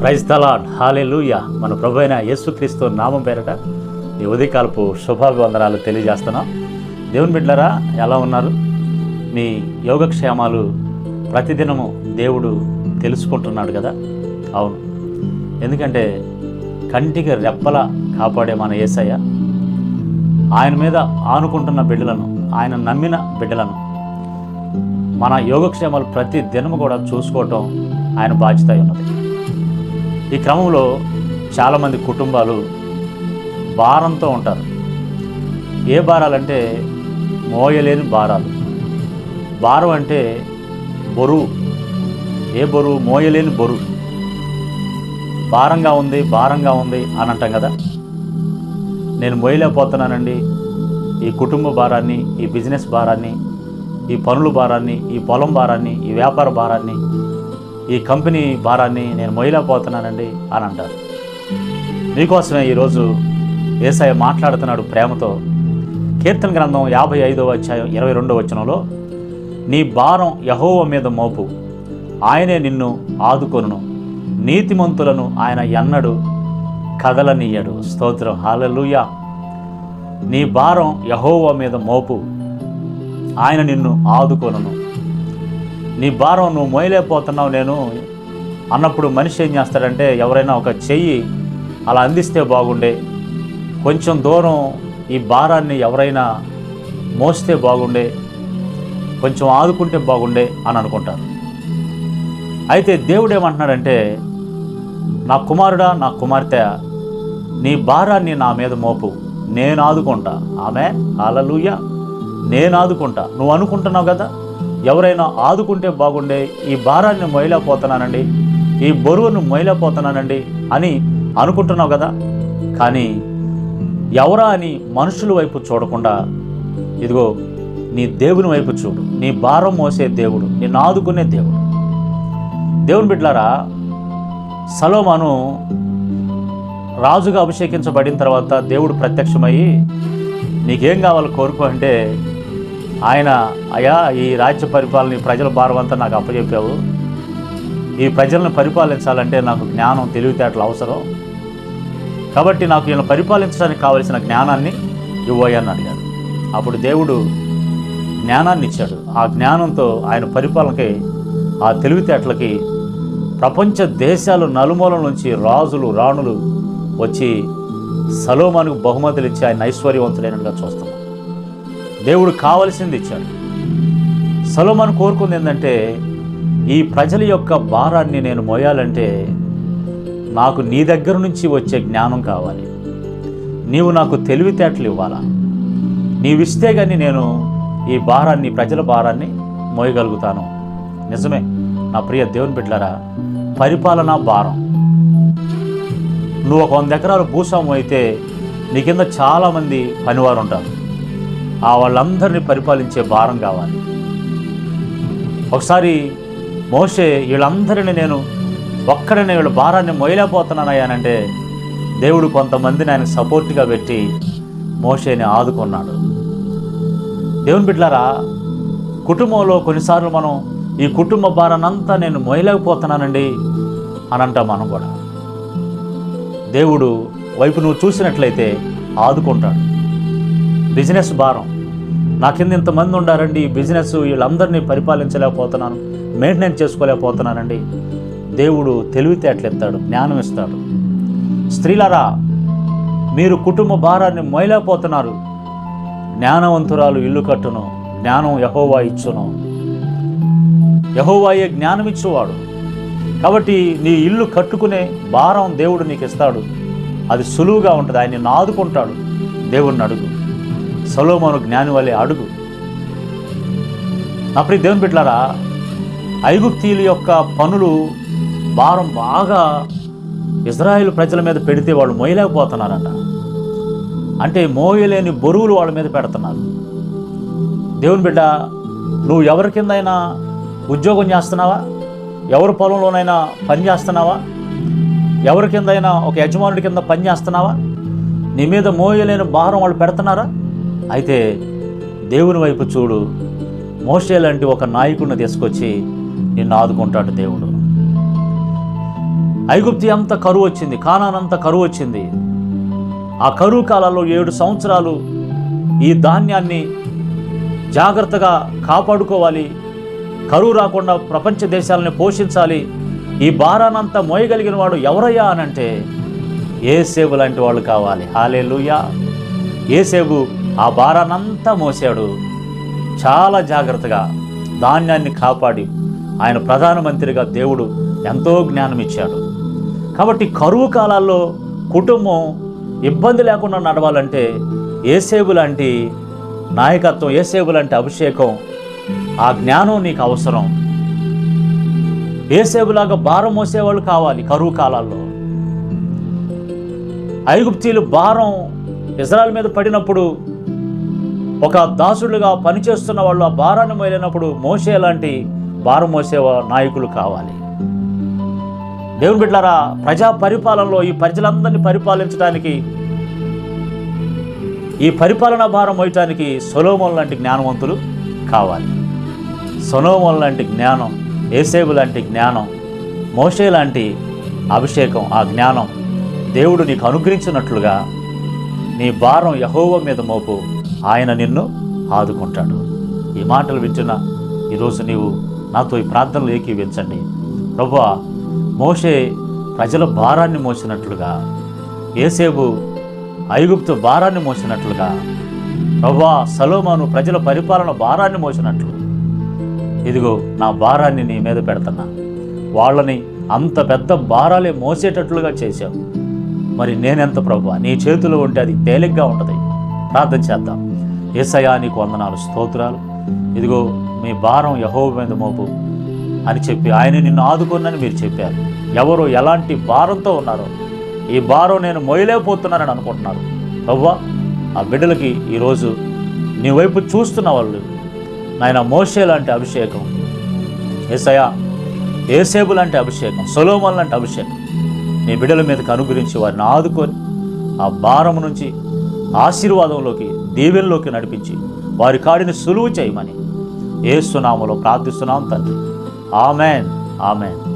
Praise తలాడ్ హాలే లూయ మన ప్రభు అయిన యేసుక్రీస్తు నామం పేరట ఈ ఉదయకాలపు శుభాభివందనాలు తెలియజేస్తున్నాం. దేవుని బిడ్డలారా ఎలా ఉన్నారు? మీ యోగక్షేమాలు ప్రతిదినము దేవుడు తెలుసుకుంటున్నాడు కదా? అవును. ఎందుకంటే కంటికి రెప్పల కాపాడే మన ఏసయ్య. ఆయన మీద ఆనుకుంటున్న బిడ్డలను ఆయన నమ్మిన బిడ్డలను మన యోగక్షేమాలు ప్రతి దినము కూడా చూసుకోవటం ఆయన బాధ్యత ఉన్నది. ఈ క్రమంలో చాలామంది కుటుంబాలు భారంతో ఉంటారు. ఏ భారాలంటే మోయలేని భారాలు. భారం అంటే బరువు ఏ బరువు మోయలేని బరువు భారంగా ఉంది భారంగా ఉంది అని అంటాం కదా. నేను మోయలేకపోతున్నానండి. ఈ కుటుంబ భారాన్ని ఈ బిజినెస్ భారాన్ని ఈ పనుల భారాన్ని ఈ పొలం భారాన్ని ఈ వ్యాపార భారాన్ని ఈ కంపెనీ భారాన్ని నేను మొయ్యలేకపోతున్నానండి అని అంటారు. మీకోసమే ఈరోజు ఏసఐ మాట్లాడుతున్నాడు ప్రేమతో. కీర్తన గ్రంథం యాభై ఐదవ అధ్యాయం ఇరవై రెండవ వచనంలో నీ భారం యహోవ మీద మోపు. ఆయనే నిన్ను ఆదుకొనును. నీతిమంతులను ఆయన ఎన్నడు కదలనీయడు. స్తోత్రం. హాలలుయా నీ భారం యహోవ మీద మోపు. ఆయన నిన్ను ఆదుకొనును. నీ భారం నువ్వు మోయలేకపోతున్నావు నేను అన్నప్పుడు మనిషి ఏం చేస్తాడంటే ఎవరైనా ఒక చెయ్యి అలా అందిస్తే బాగుండే. కొంచెం దూరం ఈ భారాన్ని ఎవరైనా మోస్తే బాగుండే. కొంచెం ఆదుకుంటే బాగుండే అని అనుకుంటారు. అయితే దేవుడు ఏమంటున్నాడంటే నా కుమారుడా నా కుమార్తె నీ భారాన్ని నా మీద మోపు. నేను ఆదుకుంటా. ఆమె అలలుయ నేను ఆదుకుంటా. నువ్వు అనుకుంటున్నావు కదా? ఎవరైనా ఆదుకుంటే బాగుండే ఈ భారాన్ని మొయలేకపోతున్నానండి ఈ బరువును మొయలేకపోతున్నానండి అని అనుకుంటున్నావు కదా. కానీ ఎవరా అని మనుషుల వైపు చూడకుండా ఇదిగో నీ దేవుని వైపు చూడు. నీ భారం మోసే దేవుడు నిన్ను ఆదుకునే దేవుడు. దేవుని బిడ్డలారా సలోమాను రాజుగా అభిషేకించబడిన తర్వాత దేవుడు ప్రత్యక్షమయ్యి నీకేం కావాలో కోరుకో అంటే ఆయన అయా ఈ రాజ్య పరిపాలన ఈ ప్రజల భారవంతా నాకు అప్పచెప్పావు ఈ ప్రజలను పరిపాలించాలంటే నాకు జ్ఞానం తెలివితేటలు అవసరం. కాబట్టి నాకు ఈయన పరిపాలించడానికి కావలసిన జ్ఞానాన్ని ఇవ్వయని అడిగాడు. అప్పుడు దేవుడు జ్ఞానాన్ని ఇచ్చాడు. ఆ జ్ఞానంతో ఆయన పరిపాలనకి ఆ తెలివితేటలకి ప్రపంచ దేశాలు నలుమూల నుంచి రాజులు రాణులు వచ్చి సలోమానికి బహుమతులు ఇచ్చి ఆయన ఐశ్వర్యవంతుడైనగా చూస్తున్నాం. దేవుడు కావలసింది ఇచ్చాడు. సలోమాను కోరుకుంది ఏంటంటే ఈ ప్రజల యొక్క భారాన్ని నేను మోయాలంటే నాకు నీ దగ్గర నుంచి వచ్చే జ్ఞానం కావాలి. నీవు నాకు తెలివితేటలు ఇవ్వాలా? నీవిస్తే కానీ నేను ఈ భారాన్ని ప్రజల భారాన్ని మోయగలుగుతాను. నిజమే నా ప్రియ దేవుని బిడ్డలారా పరిపాలన భారం. నువ్వు ఒక వంద ఎకరాలు భూస్వాము అయితే నీ కింద చాలామంది పనివారు ఉంటారు. ఆ వాళ్ళందరినీ పరిపాలించే భారం కావాలి. ఒకసారి మోసే వీళ్ళందరినీ నేను ఒక్కడనే వీళ్ళ భారాన్ని మొయలేకపోతున్నానయ్యానంటే దేవుడు కొంతమందిని ఆయన సపోర్ట్గా పెట్టి మోషేని ఆదుకున్నాడు. దేవుని బిడ్లారా కుటుంబంలో కొన్నిసార్లు మనం ఈ కుటుంబ భారానంతా నేను మొయలేకపోతున్నానండి అని అంటాం మనం కూడా. దేవుడు వైపు నువ్వు చూసినట్లయితే ఆదుకుంటాడు. బిజినెస్ భారం. నా కింద ఇంతమంది ఉండారండి ఈ బిజినెస్ వీళ్ళందరినీ పరిపాలించలేకపోతున్నాను మెయింటెనెన్స్ చేసుకోలేకపోతున్నానండి. దేవుడు తెలివితేటలు ఇస్తాడు జ్ఞానం ఇస్తాడు స్త్రీలరా మీరు కుటుంబ భారాన్ని మోయలేకపోతున్నారు. జ్ఞానవంతురాలు ఇల్లు కట్టును జ్ఞానం యహోవా ఇచ్చును. యహోవాయే జ్ఞానం ఇచ్చేవాడు కాబట్టి నీ ఇల్లు కట్టుకునే భారం దేవుడు నీకు ఇస్తాడు అది సులువుగా ఉంటుంది ఆయన నిన్ను ఆదుకుంటాడు. దేవుడిని అడుగు. సొలోమోను జ్ఞాని వల్లే అడుగు నా ప్రియ దేవుని బిడ్డలారా ఐగుప్తీయుల యొక్క పనులు భారం బాగా ఇజ్రాయిల్ ప్రజల మీద పెడితే వాళ్ళు మోయలేకపోతున్నారట. అంటే మోయలేని బరువులు వాళ్ళ మీద పెడుతున్నారు. దేవుని బిడ్డ నువ్వు ఎవరి కిందైనా ఉద్యోగం చేస్తున్నావా? ఎవరి పొలంలోనైనా పని చేస్తున్నావా? ఎవరి కిందైనా ఒక యజమానుడి కింద పని చేస్తున్నావా? నీ మీద మోయలేని భారం వాళ్ళు పెడుతున్నారా? అయితే దేవుని వైపు చూడు. మోషే లాంటి ఒక నాయకుడిని తీసుకొచ్చి నిన్ను ఆదుకుంటాడు దేవుడు. ఐగుప్తి అంత కరువు వచ్చింది కానానంత కరువు వచ్చింది. ఆ కరువు కాలంలో ఏడు సంవత్సరాలు ఈ ధాన్యాన్ని జాగ్రత్తగా కాపాడుకోవాలి కరువు రాకుండా ప్రపంచ దేశాలని పోషించాలి ఈ భారానంతా మోయగలిగిన వాడు ఎవరయ్యా అనంటే ఏసేబు లాంటి వాళ్ళు కావాలి. హాలే లూయా ఏసేబు ఆ భారానంతా మోసాడు. చాలా జాగ్రత్తగా ధాన్యాన్ని కాపాడి ఆయన ప్రధానమంత్రిగా దేవుడు ఎంతో జ్ఞానం ఇచ్చాడు కాబట్టి కరువు కాలాల్లో కుటుంబం ఇబ్బంది లేకుండా నడవాలంటే ఏసేబు లాంటి నాయకత్వం ఏసేబు లాంటి అభిషేకం ఆ జ్ఞానం నీకు అవసరం. ఏసేబులాగా భారం మోసేవాళ్ళు కావాలి కరువు కాలాల్లో. ఐగుప్తీలు భారం ఇజ్రాయల్ మీద పడినప్పుడు ఒక దాసుడుగా పనిచేస్తున్న వాళ్ళు ఆ భారాన్ని మోయలేనప్పుడు మోసే లాంటి భారం మోసే నాయకులు కావాలి. దేవుని బిడ్డారా ప్రజా పరిపాలనలో ఈ ప్రజలందరినీ పరిపాలించడానికి ఈ పరిపాలనా భారం మోయటానికి సొలోమోన్ లాంటి జ్ఞానవంతులు కావాలి. సొలోమోన్ లాంటి జ్ఞానం ఏసేబు లాంటి జ్ఞానం మోషే లాంటి అభిషేకం ఆ జ్ఞానం దేవుడు నీకు అనుగ్రహించినట్లుగా నీ భారం యహోవ మీద మోపు ఆయన నిన్ను ఆదుకుంటాడు. ఈ మాటలు వింటున్న ఈరోజు నీవు నాతో ఈ ప్రార్థనలు ఏకీవించండి. ప్రభువా మోషే ప్రజల భారాన్ని మోసినట్లుగా ఏసేబు ఐగుప్తు భారాన్ని మోసినట్లుగా ప్రభా సలోమాను ప్రజల పరిపాలన భారాన్ని మోసినట్లు. ఇదిగో నా భారాన్ని నీ మీద పెడుతున్నా. వాళ్ళని అంత పెద్ద భారాలే మోసేటట్లుగా చేశావు. మరి నేనెంత ప్రభు నీ చేతిలో ఉంటే అది తేలిగ్గా ఉంటుంది. ప్రార్థన చేద్దాం. ఏసయా నీకు వందనాలు స్తోత్రాలు. ఇదిగో మీ భారం యహో మీద మోపు అని చెప్పి ఆయన నిన్ను ఆదుకున్నని మీరు చెప్పారు. ఎవరు ఎలాంటి భారంతో ఉన్నారో ఈ భారం నేను మోయలేకపోతున్నానని అనుకుంటున్నారు. ప్రవ్వా ఆ బిడ్డలకి ఈరోజు నీ వైపు చూస్తున్న వాళ్ళు నాయన మోషే లాంటి అభిషేకం ఏసయా ఏసేబు లాంటి అభిషేకం సొలోమన్ లాంటి అభిషేకం నీ బిడ్డల మీదకి అనుగ్రహించి వారిని ఆదుకొని ఆ భారం నుంచి ఆశీర్వాదంలోకి దీవెనలోకి నడిపించి వారి కాడిని సులువు చేయమని. ఏసునామలో ప్రార్థిస్తున్నాం తండ్రి. ఆమెన్. ఆమెన్.